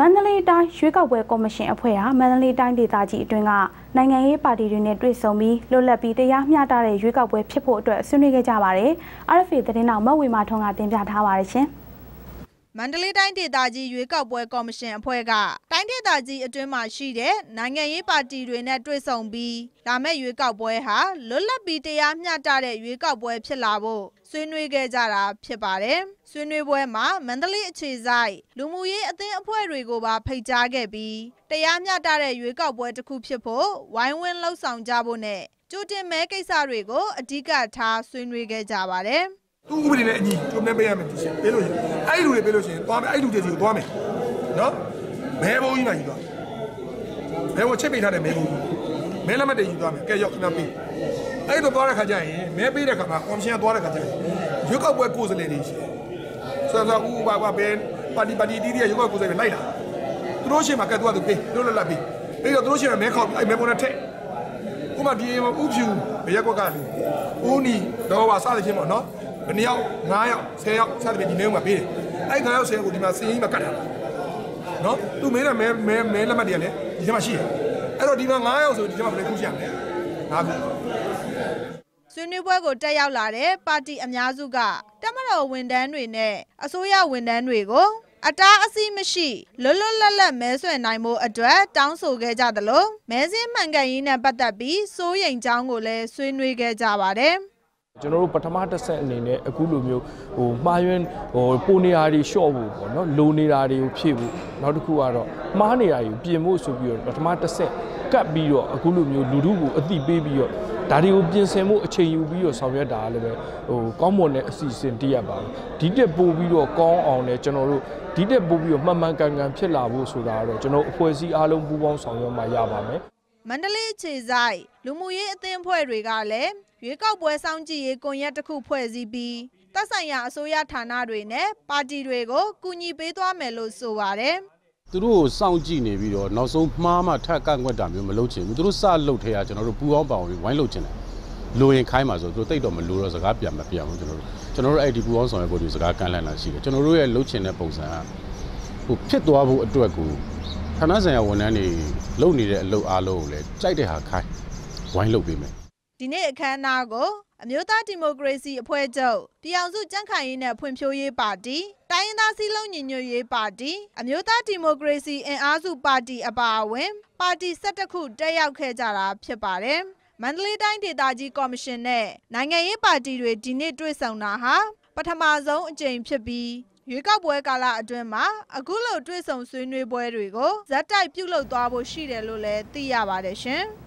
မန္တလေးတိုင်းရွေးကောက်ပွဲကော်မရှင်အဖွဲ့ဟာမန္တလေးတိုင်းဒေသကြီးအတွင်းကနိုင်ငံရေးပါတီတွေနဲ့တွေ့ဆုံပြီးလွတ်လပ်ပြီးတရားမျှတတဲ့ရွေးကောက်ပွဲဖြစ်ဖို့အတွက်ဆွေးနွေးခဲ့ကြပါတယ်။ RFA သတင်းတော်မဝေမာထွန်းကတင်ပြထားပါတယ်ရှင်။ မန္တလေးတိုင်းဒေသကြီးရွေးကောက်ပွဲကော်မရှင်အဖွဲ့ကတိုင်းဒေသကြီးအတွင်းမှာရှိတဲ့နိုင်ငံရေးပါတီတွေနဲ့တွေ့ဆုံပြီးလာမယ့်ရွေးကောက်ပွဲဟာလွတ်လပ်ပြီးတရားမျှတတဲ့ရွေးကောက်ပွဲဖြစ်လာဖို့ဆွေးနွေးခဲ့ကြတာဖြစ်ပါတယ်။ဆွေးနွေးပွဲမှာမန္တလေးအခြေစိုက်လူမှုရေးအသင်းအဖွဲ့တွေကိုပါဖိတ်ကြားခဲ့ပြီးတရားမျှတတဲ့ရွေးကောက်ပွဲတစ်ခုဖြစ်ဖို့ဝိုင်းဝန်းလှုပ်ဆောင်ကြဖို့နဲ့ကြိုတင်မဲကိစ္စတွေကိုအဓိကထားဆွေးနွေးခဲ့ကြပါတယ်။ သူ့ဥပဒေနဲ့အညီကျုံနေပေးရမယ်ဒီရှင်ပေးလို့ရှင်အဲ့လူတွေပေးလို့ရှင်သွားမယ်အဲ့လူတွေစီကိုသွားမယ်နော်မဲဘုံကြီးမှယူသွားမဲဘုံချစ်ပေးထားတဲ့မဲဘုံကြီးမဲလက်မှတ်တွေယူသွားမယ်ကဲရောက်ခဏပေးအဲ့တော့သွားတဲ့ခါကျရင်မဲပေးတဲ့ခါမှာကော်မရှင်ကသွားတဲ့ခါကျရင်ရွေးကောက်ပွဲကိုယ်စားလှယ်တွေရှင်ဆိုတော့ဥပပါဘဲပါတီပါတီတီးတီးရွေးကောက်ကိုယ်စားလှယ်လိုက်လာသူတို့ရှင်မှာကဲသူကသူပေးတို့လည်းလက်ပေးပြီးတော့သူတို့ရှင်မဲခေါက်အဲ့မဲဘုံနဲ့ထက်ဥပမာဒီဥဖြူရက်ကွက်ကလူဦးနီတော့ပါစသဖြင့်ပေါ့နော် ဘယ်နှစ်ယောက်9ယောက်10ယောက်စသဖြင့်ဒီနေ့မှာပေးတယ်အဲ့9ယောက်10ယောက်ကိုဒီမှာစင်းကြီးမှာကတ်ထားတာနော်သူမင်းနဲ့မဲမဲမဲလက်မှတ်တွေကလည်းဒီထဲမှာရှိတယ်အဲ့တော့ဒီမှာ9ယောက်ဆိုဒီထဲမှာဘယ်ခုရှိရမလဲ9ခုဆွေးနွေးပွဲကိုတက်ရောက်လာတဲ့ပါတီအများစုကတမတော်ဝန်ထမ်းတွေနဲ့အစိုးရဝန်ထမ်းတွေကိုအတားအဆီးမရှိလွတ်လွတ်လပ်လပ်မဲဆွယ်နိုင်မှုအတွက်တောင်းဆိုခဲ့ကြသလိုမဲစင်းမှန်ကန်ရေးနဲ့ပတ်သက်ပြီးစိုးရိမ်ကြောင်းကိုလည်းဆွေးနွေးခဲ့ကြပါတယ်။ ကျွန်တော်တို့ပထမတစ်ဆက်အနေနဲ့အခုလိုမျိုးဟိုမှားယွင်းဟိုပိုနေရာတွေလျှော့ဖို့ပေါ့နော်လိုနေတာတွေကိုဖြည့်ဖို့နောက်တစ်ခုကတော့မှားနေတာတွေကိုပြင်ဖို့ဆိုပြီးတော့ပထမတစ်ဆက်ကပ်ပြီးတော့အခုလိုမျိုးလူထုကိုအသိပေးပြီးတော့ဒါတွေကိုပြင်ဆင်မှုအချိန်ယူပြီးတော့ဆောင်ရွက်တာလည်းပဲဟိုကောင်းမွန်တဲ့အစီအစဉ်တရက်ပါပဲဒီတက်ပို့ပြီးတော့ကောင်းအောင်လည်းကျွန်တော်တို့ဒီတက်ပို့ပြီးတော့မှန်မှန်ကန်ကန်ဖြစ်လာဖို့ဆိုတာကတော့ကျွန်တော်အဖွဲ့အစည်းအားလုံးပူးပေါင်းဆောင်ရွက်မှရပါမယ် မန္တလေးခြေဆိုင်လူမှုရေးအသင်းအဖွဲ့တွေကလည်းရွေးကောက်ပွဲစောင့်ကြည့်ရေးကွန်ရက်တစ်ခုဖွဲ့စည်းပြီးသက်ဆိုင်ရာအစိုးရဌာနတွေနဲ့ပါတီတွေကိုကူညီပေးသွားမယ်လို့ဆိုပါတယ်သူတို့ကိုစောင့်ကြည့်နေပြီးတော့နောက်ဆုံးမှားမှထပ်ကန့်ကွက်တာမျိုးမလုပ်ချင်ဘူးသူတို့စလုပ်ထဲကကျွန်တော်တို့ပူအောင်ပါအောင်ပြီးဝိုင်းလုပ်ချင်တယ်လိုရင်ခိုင်းပါဆိုသူတို့တိတ်တော့မလိုတော့စကားပြန်မပြန်ဘူးကျွန်တော်တို့ကျွန်တော်တို့အဲ့ဒီပူအောင်ဆောင်ရွက်ဖို့ဒီစကားကန့်လန့်လာရှိတယ်ကျွန်တော်တို့ရဲ့လုပ်ချင်တဲ့ပုံစံကဟိုဖြစ်သွားဖို့အတွက်ကို ဌာနဆိုင်ရာဝန်ထမ်းတွေလုပ်နေတဲ့အလုပ်အားလုံးကိုလည်းကြိုက်တဲ့ဟာခိုင်းဝိုင်းလုပ်ပေးမယ်ဒီနေ့အခမ်းအနားကိုအမျိုးသားဒီမိုကရေစီအဖွဲ့ချုပ်ပြည်အောင်စုကြံ့ခိုင်ရေးနဲ့ဖွံ့ဖြိုးရေးပါတီတိုင်းရင်းသားစည်းလုံးညီညွတ်ရေးပါတီအမျိုးသားဒီမိုကရေစီအင်အားစုပါတီအပါအဝင်ပါတီ12ခုတက်ရောက်ခဲ့ကြတာဖြစ်ပါတယ်မန္တလေးတိုင်းဒေသကြီးကော်မရှင်နဲ့နိုင်ငံရေးပါတီတွေဒီနေ့တွေ့ဆုံတာဟာပထမဆုံးအကြိမ်ဖြစ်ပြီး ရွေးကောက်ပွဲကာလအတွင်းမှာအခုလိုတွေ့ဆုံဆွေးနွေးပွဲတွေကိုဇက်တိုက်ပြုလုပ်သွားဖို့ရှိတယ်လို့လည်းသိရပါတယ်ရှင်။